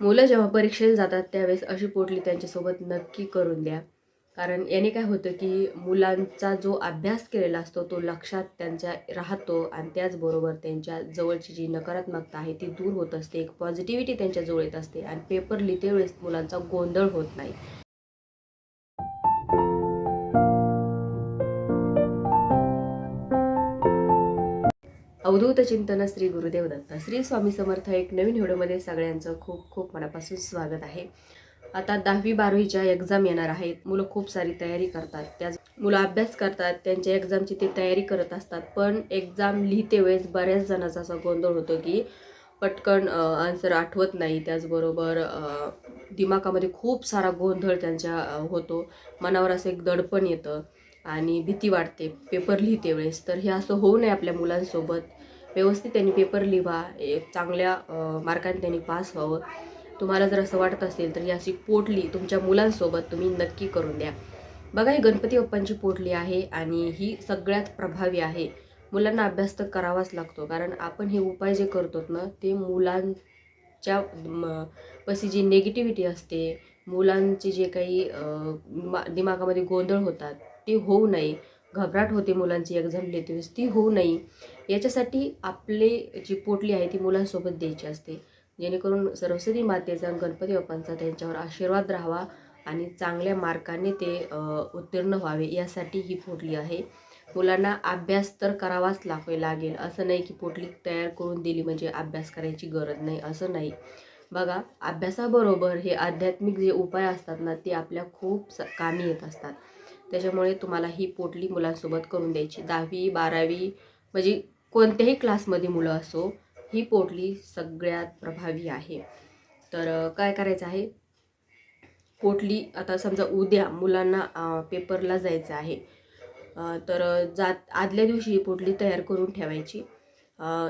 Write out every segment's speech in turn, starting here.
मुलं जेव्हा परीक्षेला जातात त्यावेळेस अशी पोटली त्यांच्यासोबत नक्की करून द्या. कारण याने काय होतं की मुलांचा जो अभ्यास केलेला असतो तो लक्षात त्यांच्या राहतो आणि त्याचबरोबर त्यांच्या जवळची जी नकारात्मकता आहे ती दूर होत असते. एक पॉझिटिव्हिटी त्यांच्याजवळ येत असते आणि पेपर लिहिते वेळेस मुलांचा गोंधळ होत नाही. अवधूत चिंतन श्री गुरुदेव दत्त श्री स्वामी समर्थ एक नवीन व्हिडिओमध्ये सगळ्यांचं खूप खूप मनापासून स्वागत आहे. आता दहावी बारावीच्या एक्झाम येणार आहेत. मुलं खूप सारी तयारी करतात. त्याच मुलं अभ्यास करतात. त्यांच्या एक्झामची ते तयारी करत असतात. पण एक्झाम लिहिते वेळेस बऱ्याच जणांचा असा गोंधळ होतो की पटकन आन्सर आठवत नाही. त्याचबरोबर दिमागामध्ये खूप सारा गोंधळ त्यांच्या होतो. मनावर असं एक दडपण येतं. आणि भीती वाटते. पेपर लिहिते वेळेस. तर हे असं होऊ नये आपल्या मुलांसोबत. व्यवस्थित त्यांनी पेपर लिहा. एक चांगल्या मार्काने त्यांनी पास व्हावं. तुम्हाला जर असं वाटत असेल तर ही अशी पोटली तुमच्या मुलांसोबत तुम्ही नक्की करून द्या. बघा ही गणपती बाप्पांची पोटली आहे आणि ही सगळ्यात प्रभावी आहे. मुलांना अभ्यास तर करावाच लागतो. कारण आपण हे उपाय जे करतो ना ते मुलांच्या म, पशी जी निगेटिव्हिटी असते मुलांची जे काही मा- दिमागामध्ये गोंधळ होतात ती होऊ नये. घबराट होते मुलांची एक्झाम लिहिते वेळेस ती होऊ नये. याच्यासाठी आपले जी पोटली आहे ती मुलांसोबत द्यायची असते. जेणेकरून सरस्वती मातेचा गणपती बाप्पांचा त्यांच्यावर आशीर्वाद राहावा आणि चांगल्या मार्काने ते उत्तीर्ण व्हावे यासाठी ही पोटली आहे. मुलांना अभ्यास तर करावाच लागे लागेल. असं नाही की पोटली तयार करून दिली म्हणजे अभ्यास करायची गरज नाही. असं नाही. बघा अभ्यासाबरोबर हे आध्यात्मिक जे उपाय असतात ना ते आपल्या खूप स कामी येत असतात. त्याच्यामुळे तुम्हाला ही पोटली मुलांसोबत करून द्यायची. दहावी बारावी म्हणजे कोणत्याही क्लासमध्ये मुलं असो ही पोटली सगळ्यात प्रभावी आहे. तर काय करायचं आहे? पोटली आता समजा उद्या मुलांना पेपरला जायचं आहे तर जात आदल्या दिवशी ही पोटली तयार करून ठेवायची.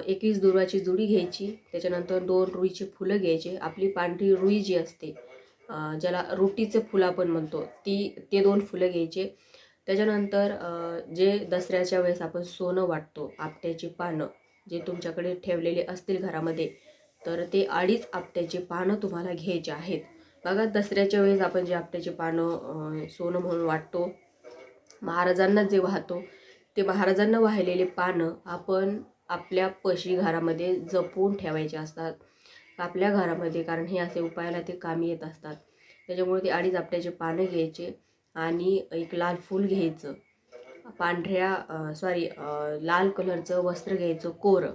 एकवीस दुर्वाची जुडी घ्यायची. त्याच्यानंतर दोन रुईचे फुलं घ्यायचे. आपली पांढरी रुई जी असते ज्याला रोटीचे फुलं आपण म्हणतो ती ते दोन फुलं घ्यायचे. त्याच्यानंतर जे दसऱ्याच्या वेळेस आपण सोनं वाटतो आपट्याची पानं जे तुमच्याकडे ठेवलेले असतील घरामध्ये तर ते अडीच आपट्याची पानं तुम्हाला घ्यायचे आहेत. बघा दसऱ्याच्या वेळेस आपण जे आपट्याची पानं सोनं म्हणून वाटतो महाराजांना जे वाहतो ते महाराजांना वाहिलेले पानं आपण आपल्या पशी घरामध्ये जपून ठेवायचे असतात. आपल्या घरामध्ये कारण हे असे उपायाला ते कामी येत असतात. त्याच्यामुळे ते अडीच आपट्याचे पानं घ्यायचे आणि एक लाल फूल घ्यायचं. पांढऱ्या सॉरी लाल कलरचं वस्त्र घ्यायचं कोरं.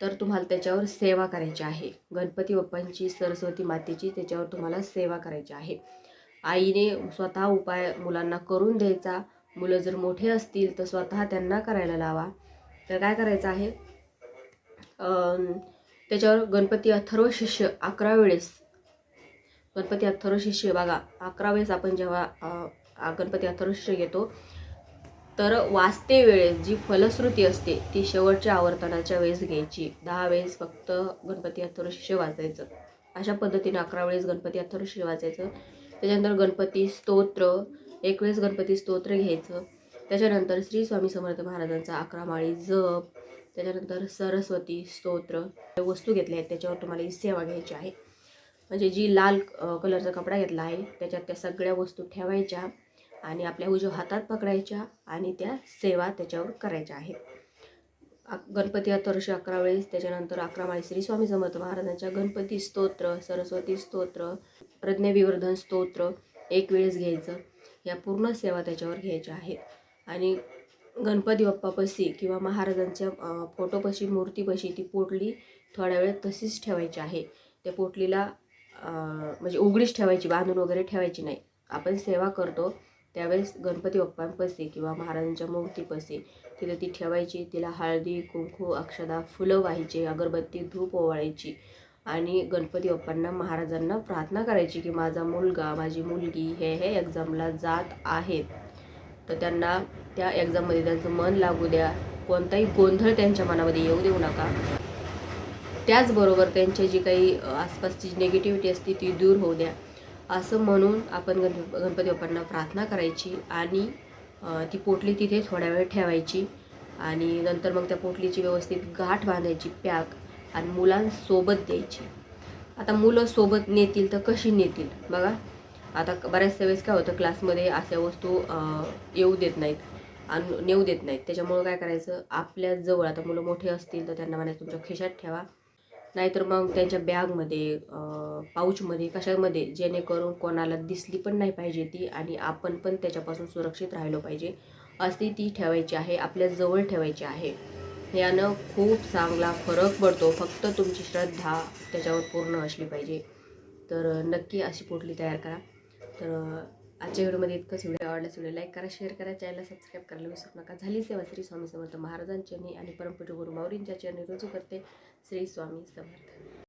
तर तुम्हाला त्याच्यावर सेवा करायची आहे. गणपती बाप्पांची सरस्वती मातेची त्याच्यावर तुम्हाला सेवा करायची आहे. आईने स्वतः उपाय मुलांना करून द्यायचा. मुलं जर मोठे असतील तर स्वतः त्यांना करायला लावा. तर काय करायचं आहे? त्याच्यावर गणपती अथर्व शिष्य अकरा वेळेस. गणपती अथर्व शिष्य बघा अकरा वेळेस आपण जेव्हा गणपती अथर्व शिष्य घेतो तर वाचते वेळेस जी फलश्रुती असते ती शेवटच्या आवर्तनाच्या वेळेस घ्यायची. दहा वेळेस फक्त गणपती अथर्व शिष्य वाचायचं. अशा पद्धतीनं अकरा वेळेस गणपती अथर्व शिष्य वाचायचं. त्याच्यानंतर गणपती स्तोत्र एक वेळेस गणपती स्तोत्र घ्यायचं. त्याच्यानंतर श्री स्वामी समर्थ महाराजांचा अकरा माळी जप त्याच्यानंतर सरस्वती स्तोत्र वस्तू घेतल्या आहेत त्याच्यावर तुम्हाला ही सेवा घ्यायची आहे. म्हणजे जी लाल कलरचा कपडा घेतला आहे त्याच्यात त्या सगळ्या वस्तू ठेवायच्या आणि आपल्या उजव्या हातात पकडायच्या आणि त्या सेवा त्याच्यावर करायच्या आहेत. गणपती अथर्ष अकरा वेळेस त्याच्यानंतर अकरा माळी श्री स्वामी समर्थ महाराजांच्या गणपती स्तोत्र सरस्वती स्तोत्र प्रज्ञाविवर्धन स्तोत्र एक वेळेस घ्यायचं या पूर्ण सेवा त्याच्यावर घ्यायच्या आहेत. आणि गणपती बाप्पापाशी किंवा महाराजांच्या फोटोपाशी मूर्तीपाशी ती पोटली थोड्या वेळ तशीच ठेवायची आहे. त्या पोटलीला म्हणजे उघडीच ठेवायची बांधून वगैरे ठेवायची नाही. आपण सेवा करतो त्यावेळेस गणपती बाप्पांपाशी किंवा महाराजांच्या मूर्तीपाशी तिथे ती ठेवायची. तिला हळदी कुंकू अक्षदा फुलं व्हायची अगरबत्ती धूप ओवाळायची आणि गणपती बाप्पांना महाराजांना प्रार्थना करायची की माझा मुलगा माझी मुलगी हे हे एक्झामला जात आहेत. तर त्यांना त्या एक्झाममध्ये त्यांचं मन लागू द्या. कोणताही गोंधळ त्यांच्या मनामध्ये येऊ देऊ नका. त्याचबरोबर त्यांची जी काही आसपासची निगेटिव्हिटी असते ती दूर होऊ द्या. असं म्हणून आपण गण गणपती बाप्पांना प्रार्थना करायची आणि ती पोटली तिथे थोड्या वेळ ठेवायची आणि नंतर मग त्या पोटलीची व्यवस्थित गाठ बांधायची पॅक आणि मुलांसोबत द्यायची. आता मुलं सोबत नेतील तर कशी नेतील? बघा आता बऱ्याचशा वेळेस काय होतं क्लासमध्ये अशा वस्तू येऊ देत नाहीत आणि नेऊ देत नाहीत. त्याच्यामुळं काय करायचं आपल्या जवळ आता मुलं मोठे असतील तर त्यांना म्हणायचं तुमच्या खिशात ठेवा. नाहीतर मग त्यांच्या बॅगमध्ये पाऊचमध्ये कशामध्ये जेणेकरून कोणाला दिसली पण नाही पाहिजे ती आणि आपण पण त्याच्यापासून सुरक्षित राहिलो पाहिजे. अशी ती ठेवायची आहे आपल्या जवळ ठेवायची आहे. यानं खूप चांगला फरक पडतो. फक्त तुमची श्रद्धा त्याच्यावर पूर्ण असली पाहिजे. तर नक्की अशी पोटली तयार करा. तर आजच्या व्हिडिओमध्ये इतकंच. व्हिडिओ आवडल्यास व्हिडिओ लाईक करा शेअर करा चॅनलला सबस्क्राईब करायला विसरू नका. झाली सेवा श्री स्वामी समर्थ महाराजांची आणि परमपूज्य गुरु माऊरींच्या चरणी रुजू करते श्री स्वामी समर्थ.